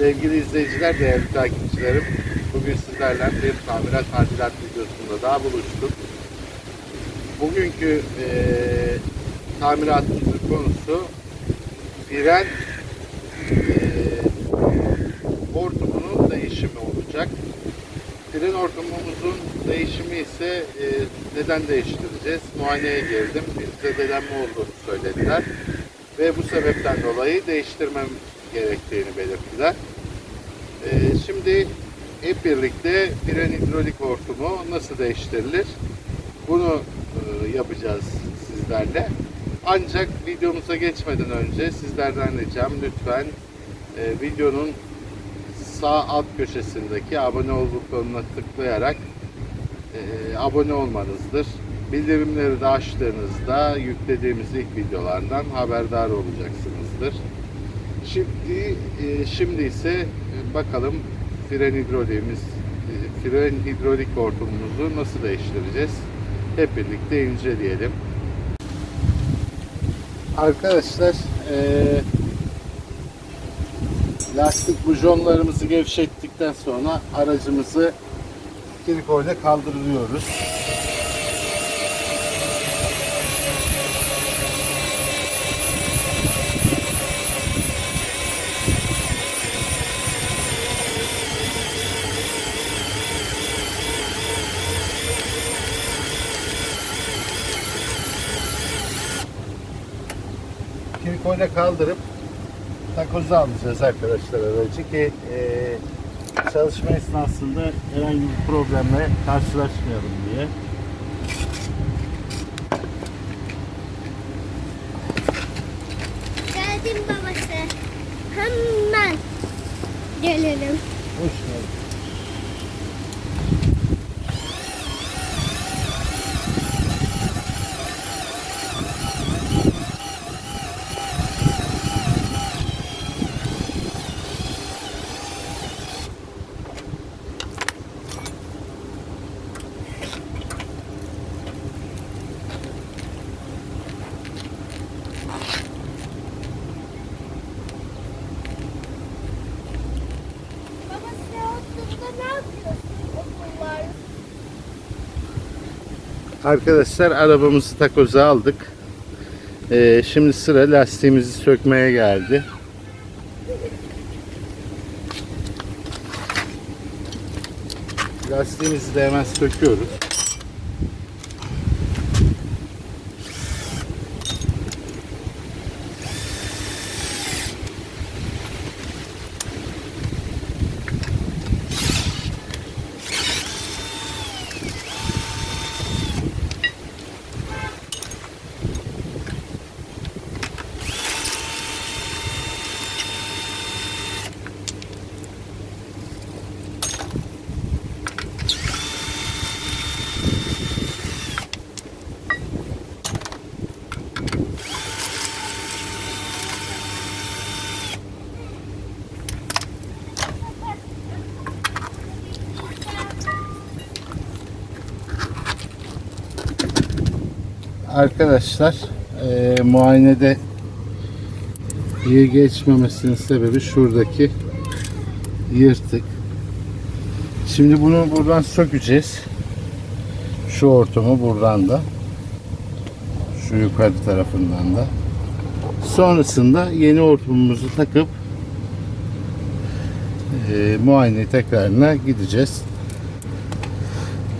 Sevgili izleyiciler, değerli takipçilerim, bugün sizlerle bir tamirat tadilat videosunda daha buluştuk. Bugünkü eee tamiratımızın konusu fren eee hortumunun değişimi olacak. Fren hortumumuzun değişimi ise eee, neden değiştireceğiz? Muayeneye girdim. Bir zedelenme olduğunu söylediler. Ve bu sebepten dolayı değiştirmem gerektiğini belirttiler. Ee, şimdi hep birlikte fren hidrolik hortumu nasıl değiştirilir? Bunu e, yapacağız sizlerle. Ancak videomuza geçmeden önce sizlerden ricam lütfen e, videonun sağ alt köşesindeki abone ol butonuna tıklayarak e, abone olmanızdır. Bildirimleri de açtığınızda yüklediğimiz ilk videolardan haberdar olacaksınızdır. Şimdi şimdi ise bakalım fren hidroliğimiz e, fren hidrolik hortumumuzu nasıl değiştireceğiz? Hep birlikte inceleyelim. Arkadaşlar e, lastik bujonlarımızı gevşettikten sonra aracımızı kirikoyla kaldırıyoruz. Kirikoyla kaldırıp takozu alacağız arkadaşlar aracı ki e, çalışma esnasında herhangi bir problemle karşılaşmayalım diye. Geldim babası. Hemen gelelim. Arkadaşlar arabamızı takoza aldık. Ee, şimdi sıra lastiğimizi sökmeye geldi. Lastiğimizi de hemen söküyoruz. Arkadaşlar eee muayenede iyi geçmemesinin sebebi şuradaki yırtık. Şimdi bunu buradan sökeceğiz. Şu ortamı buradan da. Şu yukarı tarafından da. Sonrasında yeni hortumumuzu takıp eee muayene tekrarına gideceğiz.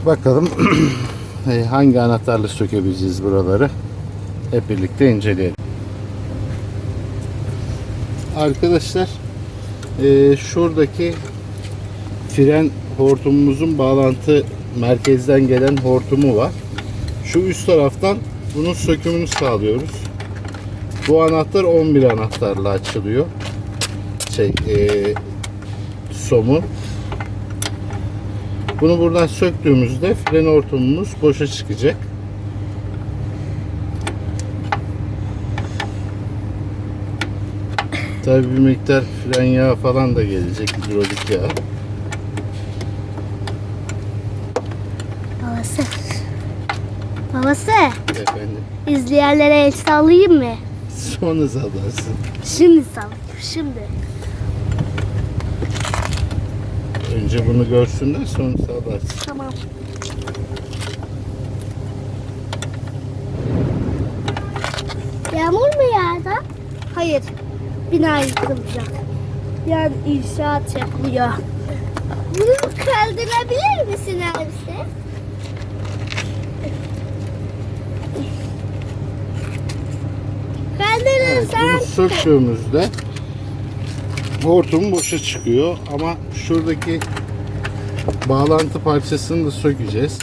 Bakalım e, hangi anahtarla sökebileceğiz buraları hep birlikte inceleyelim. Arkadaşlar e, şuradaki fren hortumumuzun bağlantı merkezden gelen hortumu var. Şu üst taraftan bunun sökümünü sağlıyoruz. Bu anahtar 11 anahtarla açılıyor. Şey, e, somu. Bunu buradan söktüğümüzde fren hortumumuz boşa çıkacak. Tabii bir miktar fren yağı falan da gelecek, hidrolik yağı. Babası. Babası. Efendim, İzleyenlere el sallayayım mı? sonra sallarsın. Şimdi sallayayım. Şimdi. Önce bunu görsünler sonra sağlarsın. Tamam. Yağmur mu yağdı? Hayır. Bina yıkılacak. Yani inşaat yapılıyor. Bunu kaldırabilir misin abisi? Evet, Kaldırırsan bunu söktüğümüzde hortum boşa çıkıyor ama şuradaki bağlantı parçasını da sökeceğiz.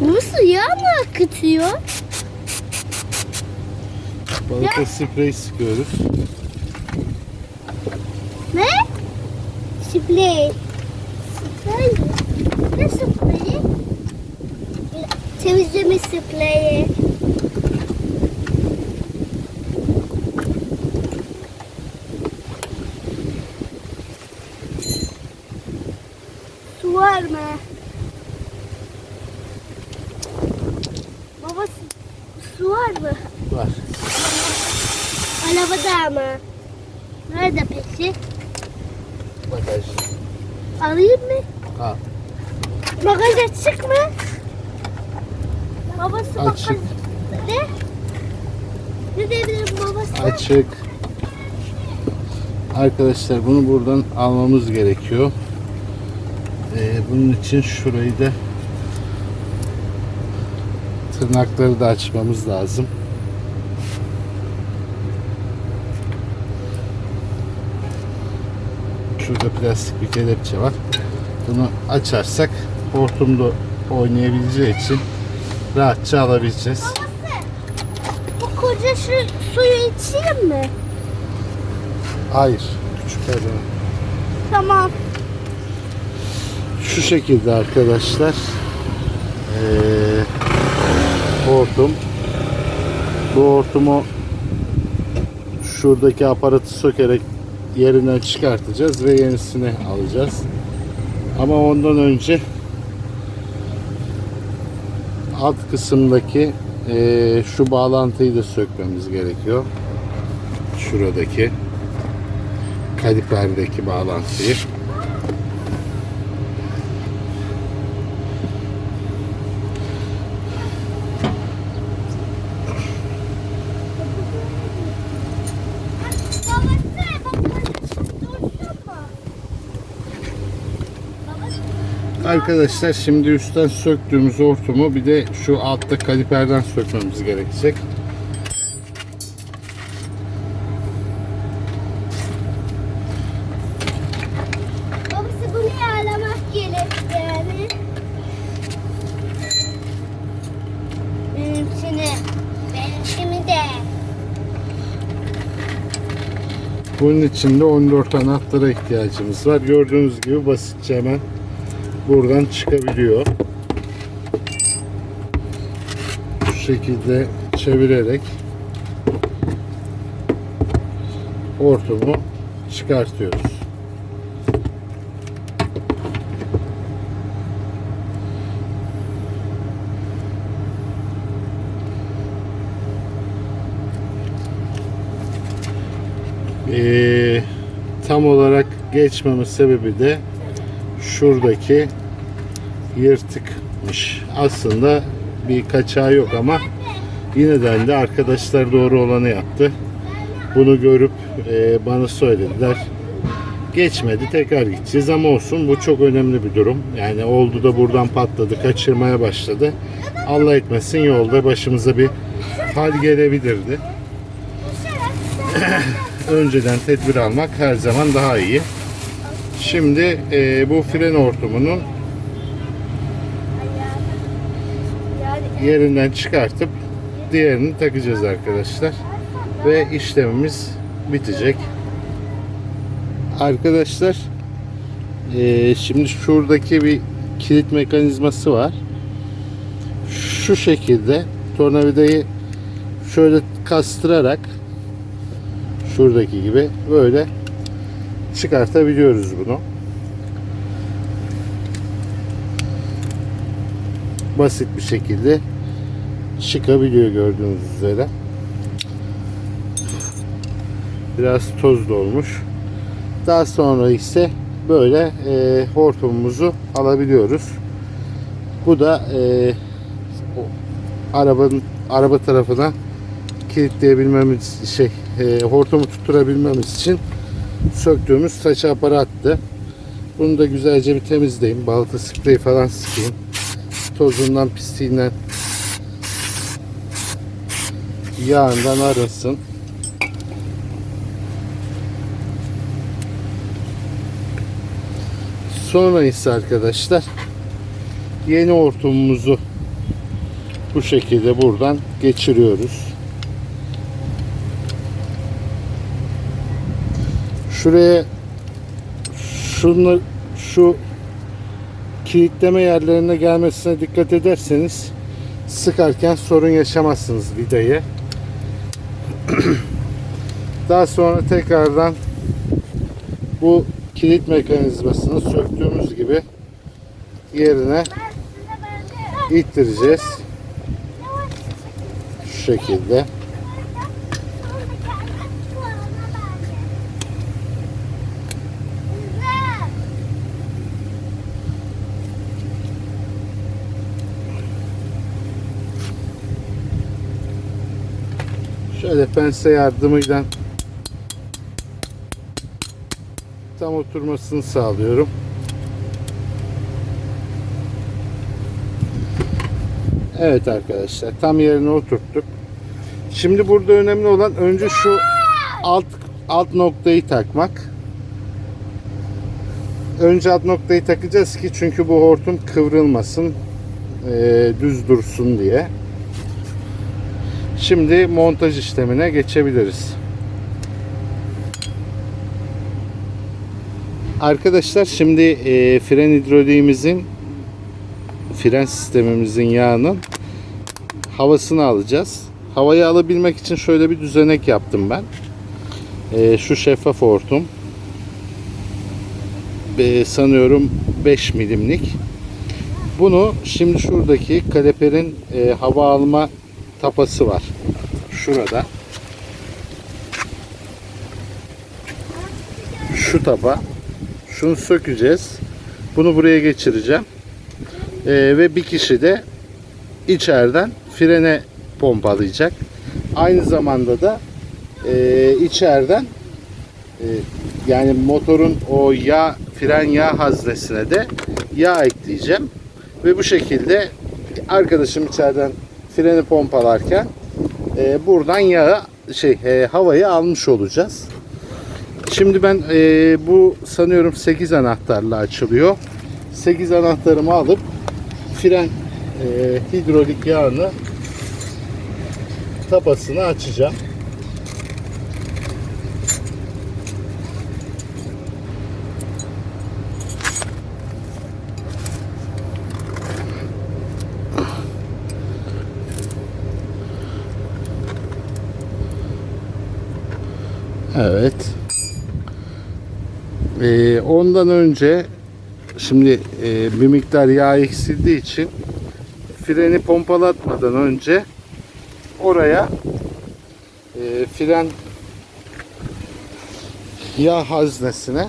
Nasıl yağ mı akıtıyor? Balata sprey sıkıyoruz. Ne? Sprey. Sprey? Ne spreyi? Temizleme spreyi. Su var mı? Baba su- su var mı? Var. Arabada mı? Nerede peki? Bagaj. Alayım mı? Al. Bagaj açık mı? Babası Açık. bagaj... Ne? Ne diyebilirim babası? Açık. Arkadaşlar bunu buradan almamız gerekiyor. Ee, bunun için şurayı da tırnakları da açmamız lazım. Şurada plastik bir kelepçe var. Bunu açarsak hortumda oynayabileceği için rahatça alabileceğiz. Koca şu suyu içeyim mi? Hayır. Küçük zaman. Tamam. Şu şekilde arkadaşlar. Ee, hortum. Bu hortumu şuradaki aparatı sökerek yerinden çıkartacağız ve yenisini alacağız. Ama ondan önce alt kısımdaki ee, şu bağlantıyı da sökmemiz gerekiyor. Şuradaki kaliperdeki bağlantıyı. Arkadaşlar şimdi üstten söktüğümüz hortumu bir de şu altta kaliperden sökmemiz gerekecek. babası bunu yağlamak gerek yani. Benimkini, benimkini de. Bunun için de 14 anahtara ihtiyacımız var. Gördüğünüz gibi basitçe hemen buradan çıkabiliyor. Bu şekilde çevirerek hortumu çıkartıyoruz. Ee, tam olarak geçmemiz sebebi de şuradaki yırtıkmış. Aslında bir kaçağı yok ama yine de arkadaşlar doğru olanı yaptı. Bunu görüp e, bana söylediler. Geçmedi tekrar gideceğiz ama olsun bu çok önemli bir durum. Yani oldu da buradan patladı kaçırmaya başladı. Allah etmesin yolda başımıza bir hal gelebilirdi. önceden tedbir almak her zaman daha iyi. Şimdi e, bu fren hortumunun yerinden çıkartıp diğerini takacağız arkadaşlar. Ve işlemimiz bitecek. Arkadaşlar e, şimdi şuradaki bir kilit mekanizması var. Şu şekilde tornavidayı şöyle kastırarak şuradaki gibi böyle çıkartabiliyoruz bunu. Basit bir şekilde çıkabiliyor gördüğünüz üzere. Biraz toz dolmuş. Daha sonra ise böyle e, hortumumuzu alabiliyoruz. Bu da e, arabanın araba tarafına kilitleyebilmemiz şey e, hortumu tutturabilmemiz için söktüğümüz saç aparattı. Bunu da güzelce bir temizleyeyim. Balata spreyi falan sıkayım. Tozundan, pisliğinden, yağından arınsın. Sonra ise arkadaşlar yeni hortumumuzu bu şekilde buradan geçiriyoruz. Şuraya şunu şu kilitleme yerlerine gelmesine dikkat ederseniz sıkarken sorun yaşamazsınız vidayı. Daha sonra tekrardan bu kilit mekanizmasını söktüğümüz gibi yerine ittireceğiz. Şu şekilde. Şöyle pense yardımıyla tam oturmasını sağlıyorum. Evet arkadaşlar tam yerine oturttuk. Şimdi burada önemli olan önce şu alt alt noktayı takmak. Önce alt noktayı takacağız ki çünkü bu hortum kıvrılmasın, düz dursun diye. Şimdi montaj işlemine geçebiliriz. Arkadaşlar şimdi e, fren hidroliğimizin fren sistemimizin yağının havasını alacağız. Havayı alabilmek için şöyle bir düzenek yaptım ben. E, şu şeffaf hortum. E, sanıyorum 5 milimlik. Bunu şimdi şuradaki kaleperin e, hava alma tapası var. Şurada. Şu tapa. Şunu sökeceğiz. Bunu buraya geçireceğim. Ee, ve bir kişi de içeriden frene pompalayacak. Aynı zamanda da e, içeriden e, yani motorun o yağ fren yağ haznesine de yağ ekleyeceğim. Ve bu şekilde arkadaşım içeriden freni pompalarken e, buradan yağı şey e, havayı almış olacağız. Şimdi ben e, bu sanıyorum 8 anahtarla açılıyor. 8 anahtarımı alıp fren e, hidrolik yağını tapasını açacağım. Evet. Ee, ondan önce şimdi e, bir miktar yağ eksildiği için freni pompalatmadan önce oraya e, fren yağ haznesine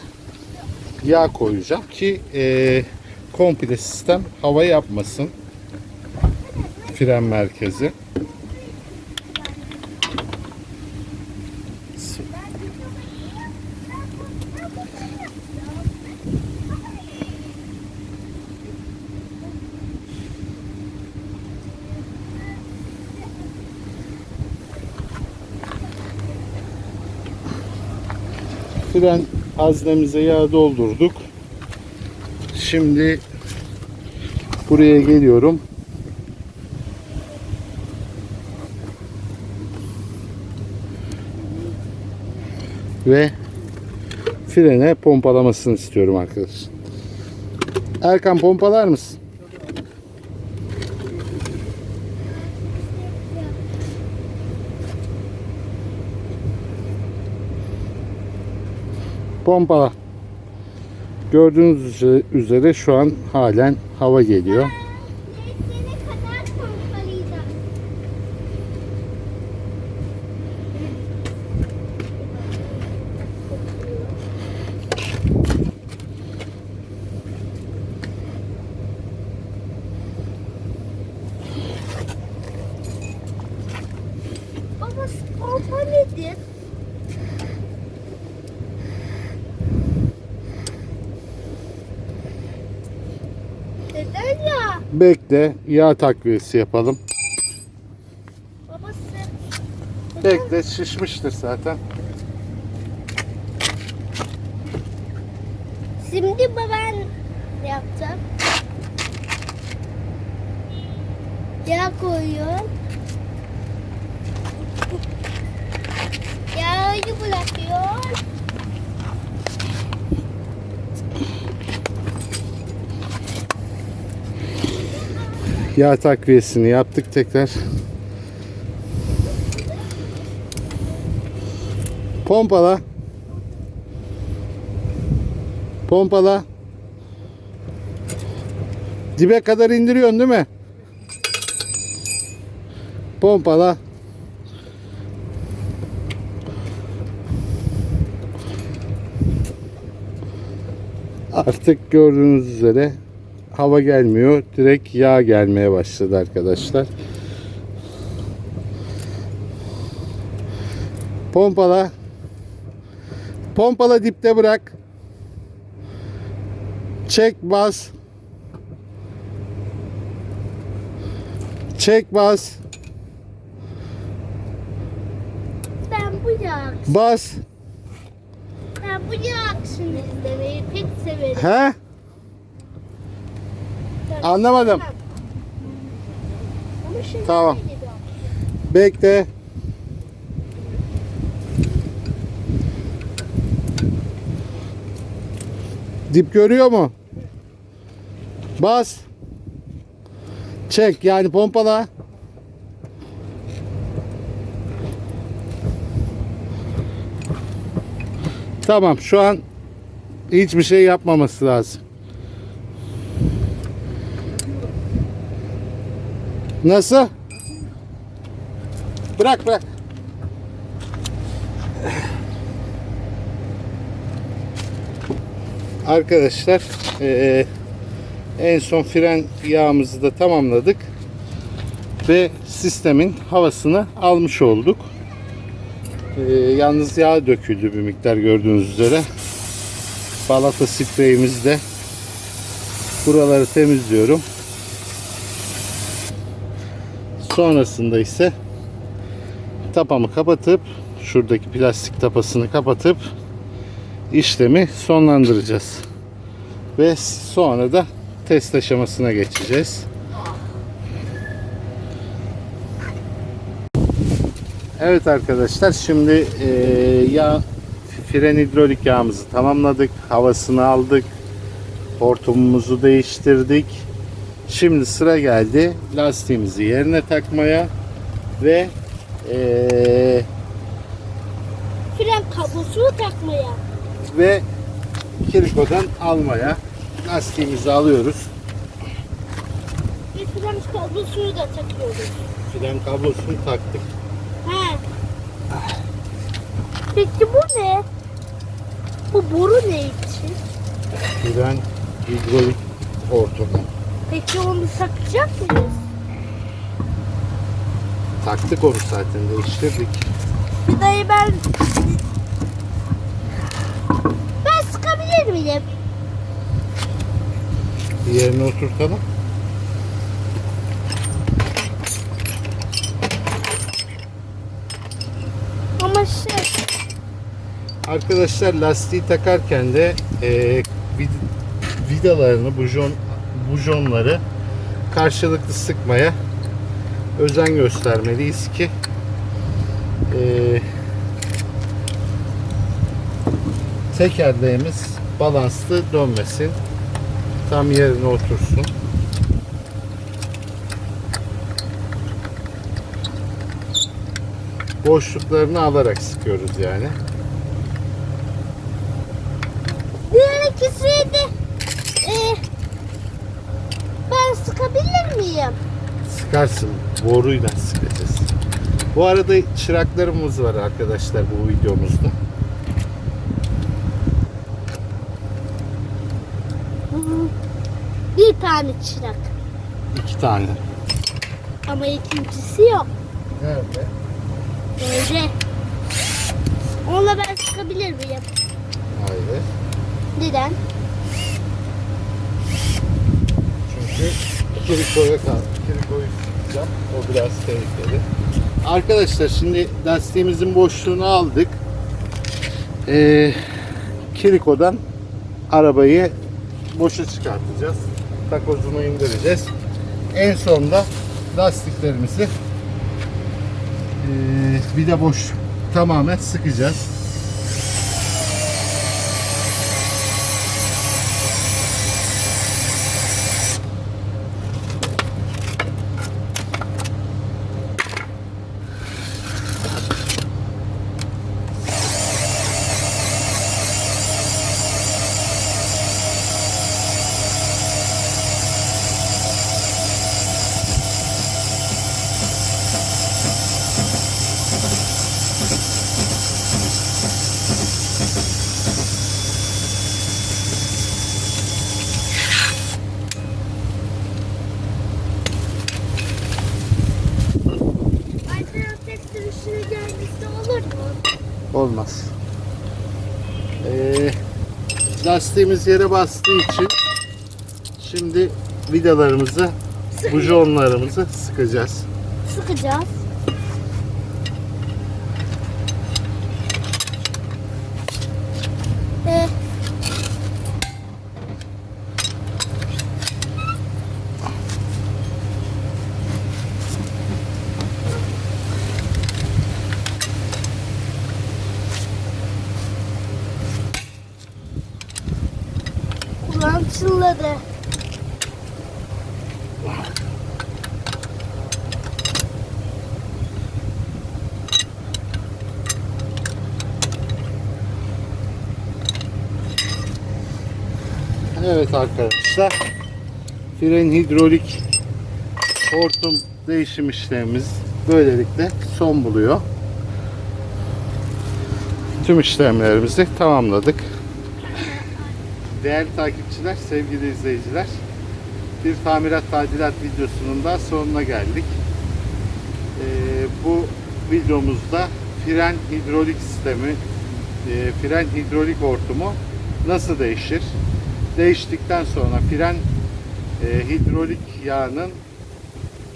yağ koyacağım ki e, komple sistem hava yapmasın fren merkezi. Fren haznemize yağ doldurduk. Şimdi buraya geliyorum. Ve frene pompalamasını istiyorum arkadaşlar. Erkan pompalar mısın? Pompala. Gördüğünüz üzere şu an halen hava geliyor. Bekle yağ takviyesi yapalım. Bekle şişmiştir zaten. Şimdi ben yaptım. Yağ koyuyorum. Yağı bırakıyor. Yağ takviyesini yaptık tekrar. Pompala. Pompala. Dibe kadar indiriyorsun değil mi? Pompala. Artık gördüğünüz üzere hava gelmiyor. Direkt yağ gelmeye başladı arkadaşlar. Pompala. Pompala dipte bırak. Çek bas. Çek bas. Ben bu yağ, Bas. ben bu yağ akışını izlemeyi pek severim. He? Anlamadım. Tamam. Bekle. Dip görüyor mu? Bas. Çek yani pompala. Tamam şu an hiçbir şey yapmaması lazım. Nasıl? Bırak bırak. Arkadaşlar eee, en son fren yağımızı da tamamladık. Ve sistemin havasını almış olduk. Eee, yalnız yağ döküldü bir miktar gördüğünüz üzere. Balata spreyimizde buraları temizliyorum. Sonrasında ise tapamı kapatıp şuradaki plastik tapasını kapatıp işlemi sonlandıracağız. Ve sonra da test aşamasına geçeceğiz. Evet arkadaşlar şimdi eee yağ fren hidrolik yağımızı tamamladık. Havasını aldık. Hortumumuzu değiştirdik. Şimdi sıra geldi lastiğimizi yerine takmaya ve eee, Fren kablosunu takmaya. ve kirikodan almaya lastiğimizi alıyoruz. Ve fren kablosunu da takıyoruz. Fren kablosunu taktık. He. Peki bu ne? Bu boru ne için? Fren hidrolik hortumu. Peki onu takacak mıyız? Taktık onu zaten değiştirdik. Bir dayı ben... Ben sıkabilir miyim? Yerine oturtalım. Ama şey... Arkadaşlar lastiği takarken de e, vid- vidalarını, bujon, bujonları karşılıklı sıkmaya özen göstermeliyiz ki e, tekerleğimiz balanslı dönmesin. Tam yerine otursun. Boşluklarını alarak sıkıyoruz yani. Diğer ikisini de... E, ben sıkabilir miyim? Sıkarsın. Boruyla sıkacağız. Bu arada çıraklarımız var arkadaşlar bu videomuzda. Bir tane çırak. İki tane. Ama ikincisi yok. Nerede? Böyle. Onunla ben sıkabilir miyim? Hayır. Neden? Çünkü kirikoya kaldı. Kirikoyu tutacağım. O biraz tehlikeli. Arkadaşlar şimdi lastiğimizin boşluğunu aldık. Ee, kirikodan arabayı boşa çıkartacağız. Takozunu indireceğiz. En sonda lastiklerimizi ee, vida boş tamamen sıkacağız. Lastiğimiz yere bastığı için şimdi vidalarımızı, bujonlarımızı sıkacağız. Sıkacağız. Ee, Kulağım çınladı. Evet arkadaşlar. Fren hidrolik hortum değişim işlemimiz böylelikle son buluyor. Tüm işlemlerimizi tamamladık. Değerli takipçiler, sevgili izleyiciler, bir tamirat tadilat videosunun da sonuna geldik. Ee, bu videomuzda fren hidrolik sistemi, e, fren hidrolik hortumu nasıl değişir? Değiştikten sonra fren e, hidrolik yağının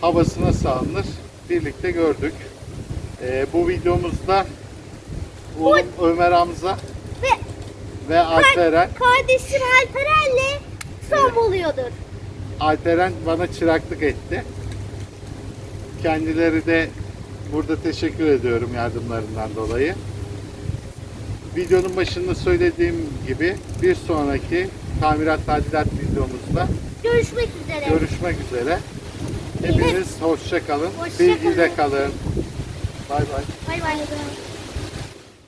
havasına sağlanır. Birlikte gördük. E, bu videomuzda oğlum Ömer Hamza Ve ve Alperen kardeşim Alperen'le son buluyordur. Alperen bana çıraklık etti. Kendileri de burada teşekkür ediyorum yardımlarından dolayı. Videonun başında söylediğim gibi bir sonraki tamirat tadilat videomuzda Görüşmek üzere. görüşmek üzere. Hepiniz hoşça kalın. Hoşça Bilgide kalın. kalın. Bay bay. Bay bay.